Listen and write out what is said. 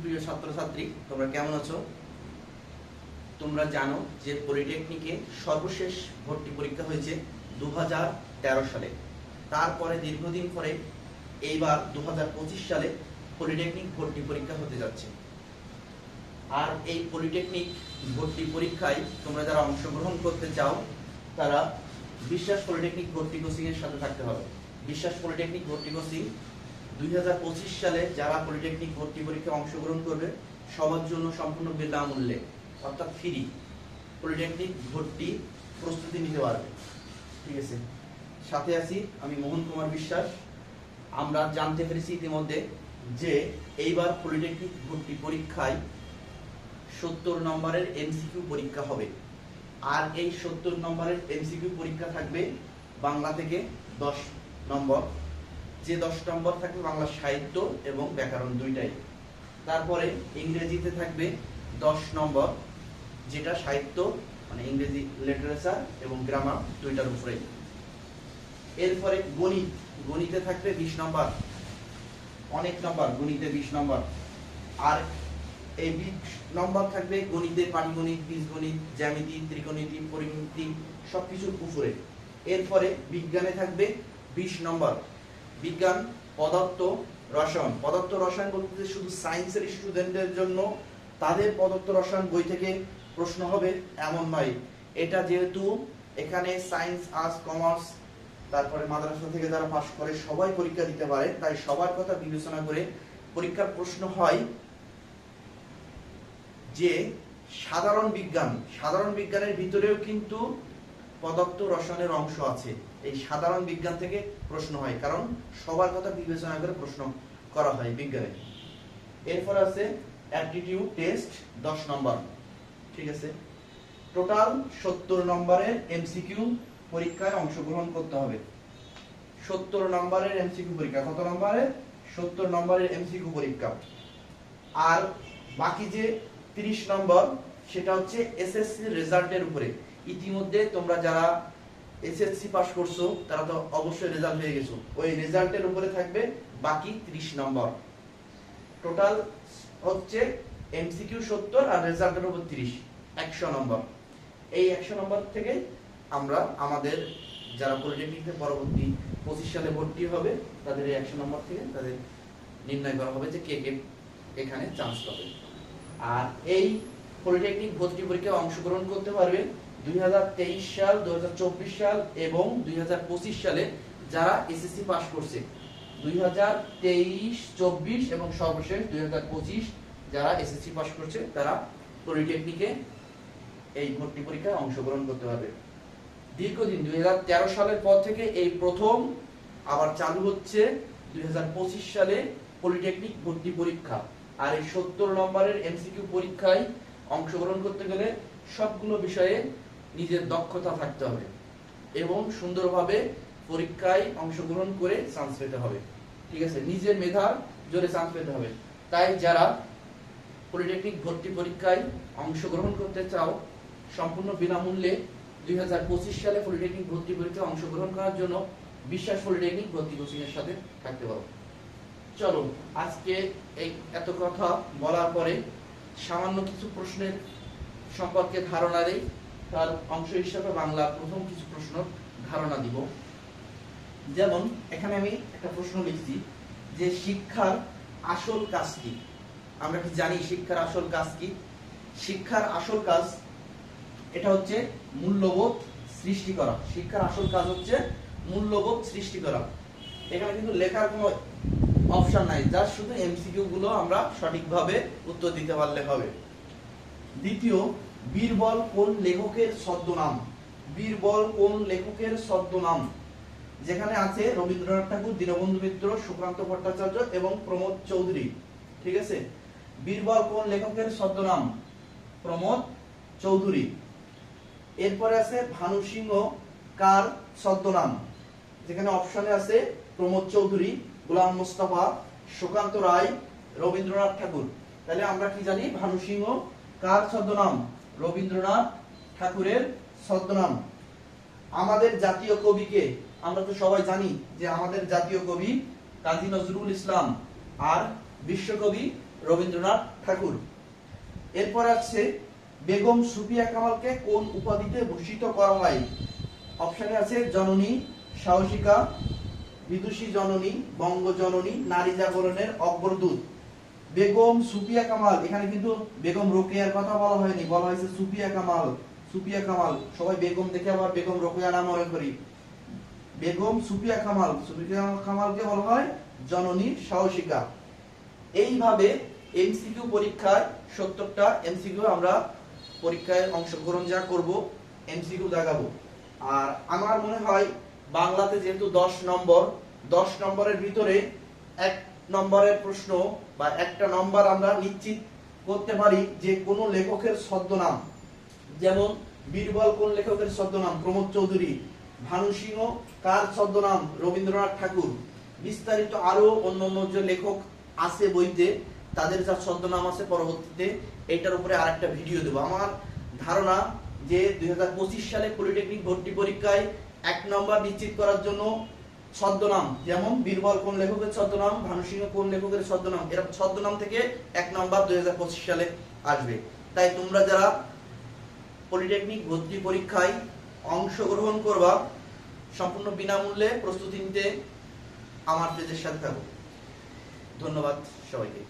সুপ্রিয় ছাত্রছাত্রী, তোমরা কেমন আছো? তোমরা জানো যে পলিটেকনিকে সর্বশেষ ভর্তি পরীক্ষা হয়েছে দু সালে। তারপরে দীর্ঘদিন পরে এইবার দু সালে পলিটেকনিক ভর্তি পরীক্ষা হতে যাচ্ছে। আর এই পলিটেকনিক ভর্তি পরীক্ষায় তোমরা যারা অংশগ্রহণ করতে চাও, তারা বিশ্বাস পলিটেকনিক ভর্তি কোচিং এর সাথে থাকতে হবে। বিশ্বাস পলিটেকনিক ভর্তি কোচিং দুই হাজার পঁচিশ সালে যারা পলিটেকনিক ভর্তি পরীক্ষায় অংশগ্রহণ করবে, সবার জন্য সম্পূর্ণ বিনামূল্যে অর্থাৎ ফ্রি পলিটেকনিক ভর্তি প্রস্তুতি নিতে পারবে। ঠিক আছে? সাথে আছি আমি মোহন কুমার বিশ্বাস। আমরা জানতে পেরেছি ইতিমধ্যে যে এইবার পলিটেকনিক ভর্তি পরীক্ষায় সত্তর নম্বরের এমসিকিউ পরীক্ষা হবে। আর এই সত্তর নম্বরের এমসিকিউ পরীক্ষা থাকবে বাংলা থেকে দশ নম্বর। যে দশ নম্বর থাকবে বাংলা সাহিত্য এবং ব্যাকরণ দুইটাই। তারপরে ইংরেজিতে থাকবে দশ নম্বর, যেটা সাহিত্য মানে ইংরেজি লিটারেচার এবং গ্রামার দুইটার উপরে। এরপরে গণিত, গণিতে থাকবে বিশ নম্বর, অনেক নম্বর, গণিতে বিশ নম্বর। আর এই বিশ নম্বর থাকবে গণিতে পাটিগণিত বীজগণিত, জ্যামিতি ত্রিকোণিতি পরিমিতি, সবকিছুর উপরে। এরপরে বিজ্ঞানে থাকবে বিশ নম্বর বিজ্ঞান, পদার্থ, রসায়ন। পদার্থ, রসায়ন বলতে শুধু সায়েন্সের স্টুডেন্টদের জন্য, তাদের পদার্থ, রসায়ন বই থেকে প্রশ্ন হবে এমন নয়। এটা যেহেতু এখানে সায়েন্স আর্টস কমার্স তারপরে মাদ্রাসা থেকে যারা পাশ করে সবাই পরীক্ষা দিতে পারে, তাই সবার কথা বিবেচনা করে পরীক্ষার প্রশ্ন হয় যে সাধারণ বিজ্ঞান, সাধারণ বিজ্ঞানের ভিতরেও কিন্তু পদার্থ রসায়নের অংশ আছে। এই সাধারণ বিজ্ঞান থেকে প্রশ্ন হয়, কারণ সবার কথা বিবেচনা করে প্রশ্ন করা হয় বিজ্ঞানে এরপর আছে অ্যাপটিটিউড টেস্ট দশ নম্বর। ঠিক আছে? টোটাল সত্তর নম্বরের এমসিকিউ পরীক্ষায় অংশগ্রহণ করতে হবে। সত্তর নম্বরের এমসিকিউ পরীক্ষা। কত নম্বরের? সত্তর নম্বরের এমসিকিউ পরীক্ষা। আর বাকি যে তিরিশ নম্বর, সেটা হচ্ছে এসএসসি রেজাল্টের উপরে। ইতিমধ্যে তোমরা যারা এসএসসি পাস করছ, তারা তো অবশ্যই রেজাল্ট হয়ে গেছো। ওই রেজাল্টের উপরে থাকবে বাকি 30 নম্বর টোটাল হচ্ছে এমসিকিউ 70 আর রেজাল্টের উপর 30 100 নম্বর এই 100 নম্বর থেকে আমরা আমাদের যারা পলিটেকনিকে পরবর্তী 25 সালে ভর্তি হবে, তাদের এই 100 নম্বর থেকে তাদের নির্ণয় করা হবে যে কে কে এখানে চান্স পাবে। আর এই পলিটেকনিক ভর্তি পরীক্ষায় অংশগ্রহণ করতে পারবে দুই সাল, দুই হাজার চব্বিশ সাল এবং দুই হাজার পঁচিশ সালে যারা এসএসসি পাস করছে, দুই চব্বিশ এবং সর্বশেষ দুই যারা এসএসসি পাস করছে, তারা পলিটেকনিকে এই ভর্তি পরীক্ষায় অংশগ্রহণ করতে পারবে দীর্ঘদিন হাজার সালের পর থেকে এই প্রথম আবার চালু হচ্ছে দুই হাজার পঁচিশ সালে পলিটেকনিক ভর্তি পরীক্ষা। আর এই সত্তর নম্বরের এমসিকিউ পরীক্ষায় অংশগ্রহণ করতে গেলে সবগুলো বিষয়ে নিজের দক্ষতা থাকতে হবে এবং সুন্দরভাবে পরীক্ষায় অংশগ্রহণ করে চান্স পেতে হবে। ঠিক আছে? নিজের মেধার জোরে চান্স পেতে হবে। তাই যারা পলিটেকনিক ভর্তি পরীক্ষায় অংশগ্রহণ করতে চাও, সম্পূর্ণ বিনামূল্যে দুই হাজার পঁচিশ সালে পলিটেকনিক ভর্তি পরীক্ষায় অংশগ্রহণ করার জন্য বিশ্বাস পলিটেকনিক ভর্তি কোচিং এর সাথে থাকতে পারো। চলো, আজকে এই এত কথা বলার পরে সামান্য কিছু প্রশ্নের সম্পর্কে ধারণা দেই। তার অংশ হিসাবে বাংলা প্রথম কিছু প্রশ্ন ধারণা দিব। যেমন, এখানে আমি একটা প্রশ্ন লিখছি যে শিক্ষার আসল কাজ কি? আমরা কি জানি শিক্ষার আসল কাজ কি? শিক্ষার আসল কাজ এটা হচ্ছে মূল্যবোধ সৃষ্টি করা। শিক্ষার আসল কাজ হচ্ছে মূল্যবোধ সৃষ্টি করা। এখানে কিন্তু লেখার কোনো অপশন নাই যা শুধু এমসিকিউ গুলো আমরা সঠিকভাবে উত্তর দিতে পারলে হবে। দ্বিতীয় বীরবল কোন লেখকের ছদ্মনাম? বীরবল কোন লেখকের ছদ্মনাম? যেখানে আছে রবীন্দ্রনাথ ঠাকুর, দীনবন্ধু মিত্র, সুকান্ত ভট্টাচার্য এবং প্রমোদ চৌধুরী। ঠিক আছে? বীরবল কোন লেখকের ছদ্মনাম? প্রমোদ চৌধুরী। এরপরে আছে ভানু সিংহ কার ছদ্মনাম? যেখানে অপশনে আছে প্রমোদ চৌধুরী, গোলাম মোস্তফা, সুকান্ত রায়, রবীন্দ্রনাথ ঠাকুর। তাহলে আমরা কি জানি? ভানু সিংহ কার ছদ্মনাম? রবীন্দ্রনাথ ঠাকুরের ছদ্মনাম। আমাদের জাতীয় কবিকে আমরা তো সবাই জানি যে আমাদের জাতীয় কবি কাজী নজরুল ইসলাম আর বিশ্বকবি রবীন্দ্রনাথ ঠাকুর। এরপর আছে বেগম সুফিয়া কামালকে কোন উপাধিতে ভূষিত করা হয়? অপশনে আছে জননী সাহসিকা, বিদুষী জননী, বঙ্গজননী, নারী জাগরণের অগ্রদূত বেগম সুফিয়া কামাল, এখানে কিন্তু বেগম রোকেয়ার কথা বলা হয়নি, বলা হয়েছে সুফিয়া কামাল সুফিয়া কামাল, সবাই বেগম দেখে আবার বেগম রোকেয়া নাম মনে করি। বেগম সুফিয়া কামাল সুফিয়া কামালকে বলা হয় জননী সাহসিকা। এইভাবে এমসিকিউ পরীক্ষায় সত্তরটা এমসিকিউ আমরা পরীক্ষায় অংশগ্রহণ যা করব এমসিকিউ দেখাবো। আর আমার মনে হয় বাংলাতে যেহেতু দশ নম্বর, দশ নম্বরের ভিতরে এক নম্বরের প্রশ্ন বা একটা নম্বর আমরা নিশ্চিত করতে পারি যে কোনো লেখকের ছদ্মনাম, যেমন বীরবল কোন লেখকের ছদ্মনাম, প্রমোদ চৌধুরী, ভানু সিংহ কার ছদ্মনাম, রবীন্দ্রনাথ ঠাকুর, বিস্তারিত আরও অন্য অন্য যে লেখক আছে বইতে, তাদের যা ছদ্মনাম আছে পরবর্তীতে, এটার উপরে আরেকটা ভিডিও দেবো। আমার ধারণা যে দুই হাজার পঁচিশ সালে পলিটেকনিক ভর্তি পরীক্ষায় এক নম্বর নিশ্চিত করার জন্য ছদ্মনাম, যেমন বীরবল কোন লেখকের ছদ্মনাম, ভানুসিংহ কোন লেখকের ছদ্মনাম এরকম ছদ্মনাম থেকে এক নম্বর দুই হাজার পঁচিশ সালে আসবে। তাই তোমরা যারা পলিটেকনিক ভর্তি পরীক্ষায় অংশগ্রহণ করবা, সম্পূর্ণ বিনামূল্যে প্রস্তুতি নিতে আমার পেজের সাথে থাকো। ধন্যবাদ সবাইকে।